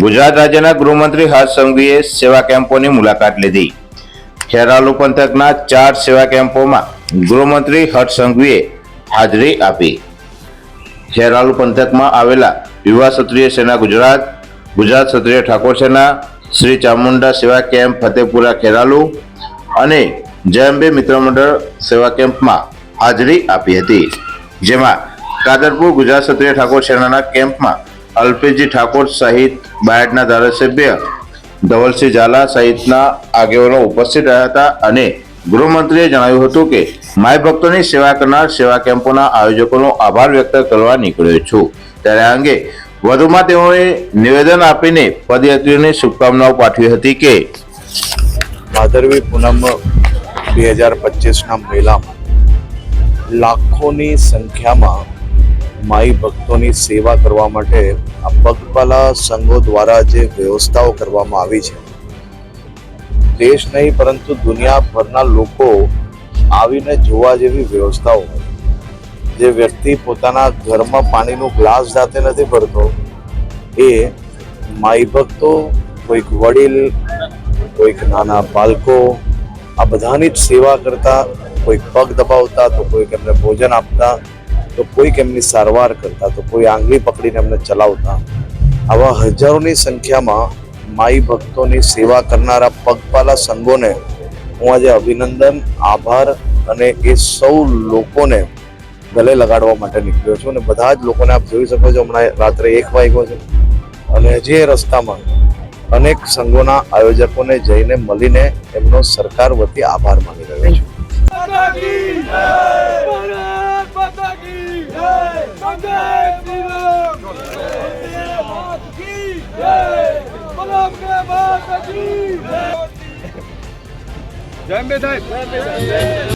ગુજરાત રાજ્યના ગૃહમંત્રી હર્ષ સંઘવીએ સેવા કેમ્પોની મુલાકાત લીધી. ખેરાલુ પંથકના ચાર સેવા કેમ્પોમાં ગૃહમંત્રી હર્ષ સંઘવીએ હાજરી આપી. ખેરાલુ પંથકમાં આવેલા યુવા ક્ષત્રિય સેના ગુજરાત ગુજરાત ક્ષત્રિય ઠાકોર સેના, શ્રી ચામુંડા સેવા કેમ્પ, ફતેપુરા ખેરાલુ અને જયંબે મિત્ર મંડળ સેવા કેમ્પમાં હાજરી આપી હતી. જેમાં કાદરપુર ગુજરાત ક્ષત્રિય ઠાકોર સેનાના કેમ્પમાં અલ્પેશજી ઠાકોર સહિત બાયડના ધારાસભ્ય ધવલસિંહ ઝાલા સહિતના આગેવાનો ઉપસ્થિત રહ્યા હતા અને ગૃહમંત્રીએ જણાવ્યું હતું કે, માય ભક્તોની સેવા કરનાર સેવા કેમ્પોના આયોજકોનો આભાર વ્યક્ત કરવા નીકળ્યો છું. ત્યારે આ અંગે વધુમાં તેઓએ નિવેદન આપીને પદયાત્રીઓને શુભકામનાઓ પાઠવી હતી કે ભાદરવી પૂનમ બે હજાર પચીસના મેળામાં લાખોની સંખ્યામાં માઈ ભક્તોની સેવા કરવા માટે આ પગપાલા સંઘો દ્વારા જે વ્યવસ્થાઓ કરવામાં આવી છે. દેશ નહીં, પરંતુ દુનિયાભરના લોકો આવીને જોવા જેવી વ્યવસ્થાઓ જે વ્યક્તિ પોતાના ઘરમાં પાણીનું ગ્લાસ જાતે નથી ભરતો, એ માઈ ભક્તો, કોઈક વડીલ, કોઈક નાના બાળકો, આ બધાની જ સેવા કરતા, કોઈક પગ દબાવતા તો કોઈક એમને ભોજન આપતા તો કોઈક એમની સારવાર કરતા, તો કોઈ આંગળી પકડીને એમને ચલાવતા. આવા હજારોની સંખ્યામાં માઈ ભક્તોની સેવા કરનારા પગપાલા સંઘોને હું આજે અભિનંદન, આભાર અને એ સૌ લોકોને ગલે લગાડવા માટે નીકળ્યો છું. અને બધા જ લોકોને આપ જોઈ શકો છો, હમણાં રાત્રે એક વાગ્યો છે. અને એ રસ્તામાં અનેક સંઘોના આયોજકોને જઈને મળીને એમનો સરકાર વતી આભાર માની રહ્યો છું. Jai Mbe Thai!